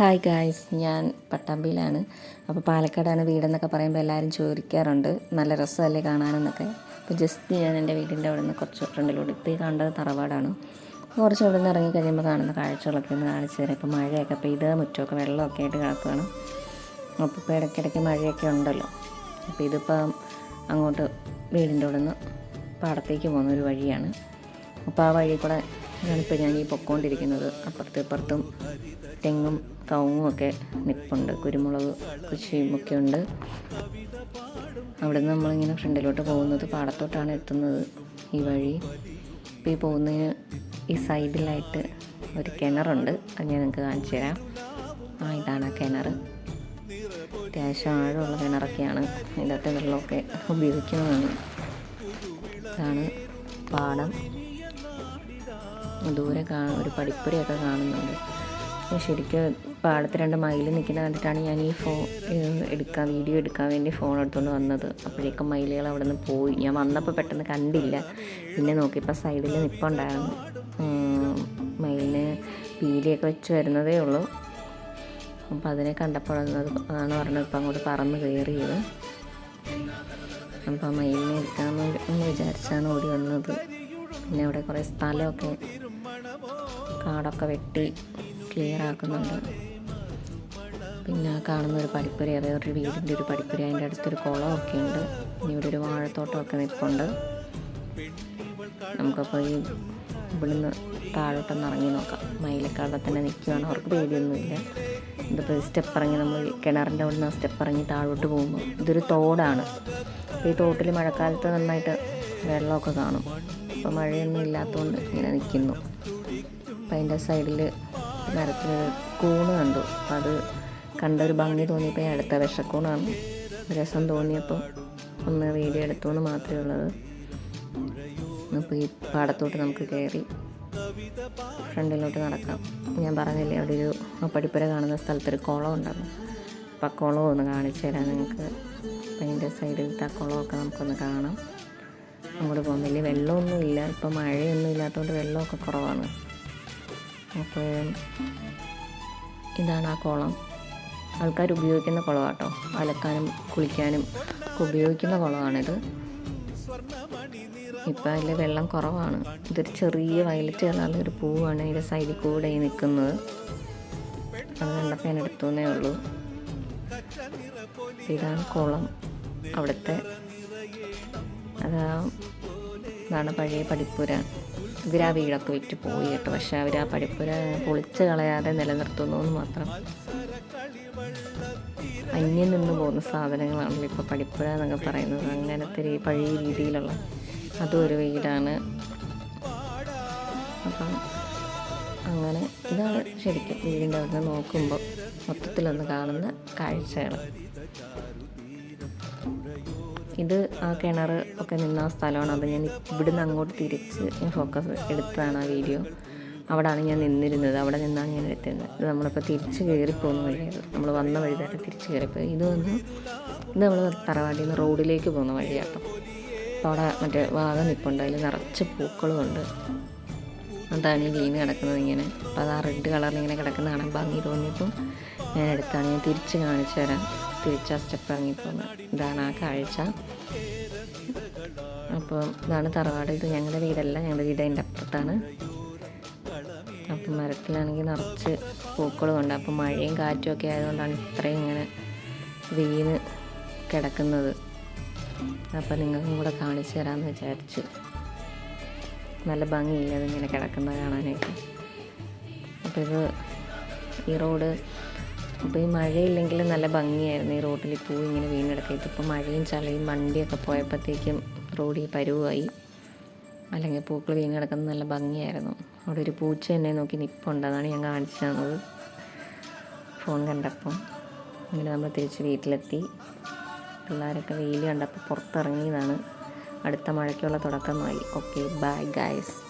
Hi guys ഞാൻ പട്ടാമ്പിയിലാണ്. അപ്പോൾ പാലക്കാടാണ് വീടെന്നൊക്കെ പറയുമ്പോൾ എല്ലാവരും ചോദിക്കാറുണ്ട്. നല്ല രസമല്ലേ കാണാനെന്നൊക്കെ. അപ്പോൾ ജസ്റ്റ് ഞാൻ എന്റെ വീടിന്റെ അവിടെ നിന്ന് കുറച്ച് ഫ്രണ്ടിലൂടെ ഇപ്പോൾ ഈ കണ്ടത് തറവാടാണ്. കുറച്ച് അവിടെ നിന്ന് ഇറങ്ങി കഴിയുമ്പോൾ കാണുന്ന കാഴ്ചകളൊക്കെ ഒന്ന് കാണിച്ചു തരാം. ഇപ്പോൾ മഴയൊക്കെ പെയ്ത് മുറ്റമൊക്കെ വെള്ളമൊക്കെ ആയിട്ട് കിടക്കുകയാണ് അപ്പോൾ ഇപ്പോൾ ഇടയ്ക്കിടയ്ക്ക് മഴയൊക്കെ ഉണ്ടല്ലോ. അപ്പോൾ ഇതിപ്പം അങ്ങോട്ട് വീടിന്റെ അവിടെ നിന്ന് പാടത്തേക്ക് പോകുന്ന ഒരു വഴിയാണ്. അപ്പോൾ ആ വഴി കൂടെ ഞാനിപ്പോൾ ഞാൻ ഈ പൊക്കോണ്ടിരിക്കുന്നത്. അപ്പുറത്തും ഇപ്പുറത്തും തെങ്ങും കവുങ്ങും ഒക്കെ നിപ്പുണ്ട്. കുരുമുളക് കൃഷിയും ഒക്കെ ഉണ്ട്. അവിടെ നിന്ന് നമ്മളിങ്ങനെ ഫ്രണ്ടിലോട്ട് പോകുന്നത് പാടത്തോട്ടാണ് എത്തുന്നത് ഈ വഴി. ഇപ്പോൾ ഈ പോകുന്നതിന് ഈ സൈഡിലായിട്ട് ഒരു കിണറുണ്ട്. അത് ഞാൻ നിങ്ങൾക്ക് കാണിച്ചു തരാം. ആ ഇതാണ് ആ കിണർ. അത്യാവശ്യം ആഴമുള്ള കിണറൊക്കെയാണ്. ഇതിനകത്തെ വെള്ളമൊക്കെ ഉപയോഗിക്കുന്നതാണ്. ഇതാണ് പാടം. ദൂരെ കാ ഒരു പടിപ്പുരയൊക്കെ കാണുന്നുണ്ട്. ശരിക്കും പാടത്ത് രണ്ട് മയിൽ നിൽക്കുന്ന കണ്ടിട്ടാണ് ഞാൻ ഈ ഫോൺ എടുക്കാൻ വീഡിയോ എടുക്കാൻ വേണ്ടി ഫോൺ എടുത്തുകൊണ്ട് വന്നത്. അപ്പോഴേക്കും മയിലുകൾ അവിടെ നിന്ന് പോയി. ഞാൻ വന്നപ്പോൾ പെട്ടെന്ന് കണ്ടില്ല. പിന്നെ നോക്കിയപ്പോൾ സൈഡിൽ നിൽപ്പുണ്ടായിരുന്നു മയിലിന് പീലിയൊക്കെ വെച്ച് വരുന്നതേ ഉള്ളൂ. അപ്പോൾ അതിനെ കണ്ടപ്പോൾ അത് അതാണ് പറഞ്ഞത്. ഇപ്പം അങ്ങോട്ട് പറന്ന് കയറിയത് അപ്പോൾ മയിലിനെ എടുക്കാമെന്ന് വിചാരിച്ചാണ് ഓടി വന്നത്. പിന്നെ അവിടെ കുറേ സ്ഥലമൊക്കെ കാടൊക്കെ വെട്ടി ക്ലിയർ ആക്കുന്നുണ്ട്. പിന്നെ കാണുന്ന ഒരു പടിപ്പുര വേറൊരു വീടിന്റെ ഒരു പടിപ്പുര അതിന്റെ അടുത്തൊരു കുളമൊക്കെ ഉണ്ട്. ഇവിടെ ഒരു വാഴത്തോട്ടമൊക്കെ നിൽപ്പുണ്ട് നമുക്കപ്പോൾ ഈ ഇവിടുന്ന് താഴോട്ടൊന്ന് ഇറങ്ങി നോക്കാം. മയിലക്കാടെ തന്നെ നിൽക്കുകയാണ് അവർക്ക് പേടിയൊന്നുമില്ല. ഇതിപ്പോൾ സ്റ്റെപ്പ് ഇറങ്ങി നമ്മൾ കിണറിന്റെ അവിടെ നിന്ന് സ്റ്റെപ്പ് ഇറങ്ങി താഴോട്ട് പോകുമ്പോൾ ഇതൊരു തോടാണ്. ഈ തോട്ടിൽ മഴക്കാലത്ത് നന്നായിട്ട് വെള്ളമൊക്കെ കാണും. അപ്പോൾ മഴയൊന്നും ഇല്ലാത്തതുകൊണ്ട് ഇങ്ങനെ നിൽക്കുന്നു. അപ്പം അതിന്റെ സൈഡിൽ മരത്തിൽ കൂണ് കണ്ടു. അപ്പം അത് കണ്ട ഒരു ഭംഗി തോന്നിയപ്പോൾ ഞാൻ അടുത്ത വിഷക്കൂണാണ്. രസം തോന്നിയപ്പോൾ ഒന്ന് വീഡിയോ എടുത്തു എന്ന് മാത്രമേ ഉള്ളത്. അപ്പോൾ ഈ പാടത്തോട്ട് നമുക്ക് കയറി ഫ്രണ്ടിലോട്ട് നടക്കാം. ഞാൻ പറഞ്ഞില്ലേ അവിടെ ഒരു പടിപ്പുര കാണുന്ന സ്ഥലത്തൊരു കുളം ഉണ്ടാകും അപ്പം ആ കുളം ഒന്ന് കാണിച്ചു തരാം നിങ്ങൾക്ക്. അപ്പം അതിന്റെ സൈഡിലത്തെ ആ കുളമൊക്കെ നമുക്കൊന്ന് കാണാം. അങ്ങോട്ട് പോകാൻ വലിയ വെള്ളമൊന്നും ഇല്ല ഇപ്പം മഴയൊന്നും ഇല്ലാത്തതുകൊണ്ട് വെള്ളമൊക്കെ കുറവാണ്. അപ്പോൾ ഇതാണ് ആ കുളം. ആൾക്കാർ ഉപയോഗിക്കുന്ന കുളമാണ് കേട്ടോ അലക്കാനും കുളിക്കാനും ഒക്കെ ഉപയോഗിക്കുന്ന കുളമാണിത് ഇപ്പം അതിൽ വെള്ളം കുറവാണ്. ഇതൊരു ചെറിയ വയലറ്റ് കളറുള്ള ഒരു പൂവാണ് ഇതിന്റെ സൈഡിൽ കൂടെ നിൽക്കുന്നത് അത് കണ്ടപ്പോൾ ഞാൻ എടുത്തുന്നേ ഉള്ളൂ. ഇതാണ് കുളം. അവിടുത്തെ അതാ ഇതാണ് പഴയ പടിപ്പുര. ആ വീടൊക്കെ വിറ്റ് പോയി കേട്ടോ. പക്ഷെ അവർ ആ പഠിപ്പുര പൊളിച്ച് കളയാതെ നിലനിർത്തുന്നു എന്ന് മാത്രം. അന്യം നിന്ന് പോകുന്ന സാധനങ്ങളാണല്ലോ ഇപ്പോൾ പഠിപ്പുര എന്നൊക്കെ പറയുന്നത്. അങ്ങനത്തെ രീ പഴയ രീതിയിലുള്ള അതും ഒരു വീടാണ്. അപ്പം അങ്ങനെ ഇതാണ് ശരിക്കും വീടിന്റെ അവിടെ നോക്കുമ്പോൾ മൊത്തത്തിലൊന്ന് കാണുന്ന കാഴ്ചകൾ. ഇത് ആ കിണർ ഒക്കെ നിന്ന സ്ഥലമാണ്. അത് ഞാൻ ഇവിടുന്ന് അങ്ങോട്ട് തിരിച്ച് ഞാൻ ഫോക്കസ് എടുത്തതാണ് ആ വീഡിയോ അവിടെയാണ് ഞാൻ നിന്നിരുന്നത്. അവിടെ നിന്നാണ് ഞാൻ എടുത്തിരുന്നത് ഇത് നമ്മളിപ്പോൾ തിരിച്ച് കയറിപ്പോകുന്ന വഴിയാണ്. നമ്മൾ വന്ന വഴി തന്നെ തിരിച്ച് കയറിപ്പോയി ഇത് വന്ന് ഇത് നമ്മൾ തറവാടിയിൽ നിന്ന് റോഡിലേക്ക് പോകുന്ന വഴിയാട്ടോ. അപ്പോൾ അവിടെ മറ്റേ വാഗം നിൽപ്പുണ്ട് അതിൽ നിറച്ച് പൂക്കളുമുണ്ട് അതാണ് ഈ വീണ് കിടക്കുന്നത് ഇങ്ങനെ. അപ്പോൾ അത് ആ റെഡ് കളറിൽ ഇങ്ങനെ കിടക്കുന്ന കാണാൻ ഭംഗി തോന്നിയപ്പോൾ ഞാൻ എടുത്താണ്. ഞാൻ തിരിച്ച് കാണിച്ചു തരാം. തിരിച്ച് സ്റ്റെപ്പ് ഇറങ്ങിപ്പോകുന്നത് ഇതാണ് ആ കാഴ്ച. അപ്പോൾ ഇതാണ് തറവാട്. ഇത് ഞങ്ങളുടെ വീടല്ല ഞങ്ങളുടെ വീട് അതിന്റെ അപ്പുറത്താണ്. അപ്പം മരത്തിലാണെങ്കിൽ നിറച്ച് പൂക്കളും ഉണ്ട്. അപ്പം മഴയും കാറ്റും ഒക്കെ ആയതുകൊണ്ടാണ് ഇത്രയും ഇങ്ങനെ വീണ് കിടക്കുന്നത്. അപ്പം നിങ്ങൾക്കും കൂടെ കാണിച്ചു തരാമെന്ന് വിചാരിച്ചു. നല്ല ഭംഗിയില്ല അതിങ്ങനെ കിടക്കുന്നത് കാണാനായിട്ട്. അപ്പോൾ ഇത് ഈ റോഡ് അപ്പോൾ ഈ മഴയില്ലെങ്കിൽ നല്ല ഭംഗിയായിരുന്നു. ഈ റോഡിൽ പൂ ഇങ്ങനെ വീണെടുക്കുക ഇപ്പോൾ മഴയും ചളിയും വണ്ടിയൊക്കെ പോയപ്പോഴത്തേക്കും റോഡിൽ പരുവായി. അല്ലെങ്കിൽ പൂക്കൾ വീണ് കിടക്കുന്നത് നല്ല ഭംഗിയായിരുന്നു. അവിടെ ഒരു പൂച്ച എന്നെ നോക്കി നിപ്പുണ്ട്. അതാണ് ഞാൻ കാണിച്ചു തന്നത്. ഫോൺ കണ്ടപ്പം അങ്ങനെ നമ്മൾ തിരിച്ച് വീട്ടിലെത്തി. പിള്ളേരൊക്കെ വെയിൽ കണ്ടപ്പോൾ പുറത്തിറങ്ങിയതാണ്. അടുത്ത മഴയ്ക്കുള്ള തുടക്കമായി. Okay bye guys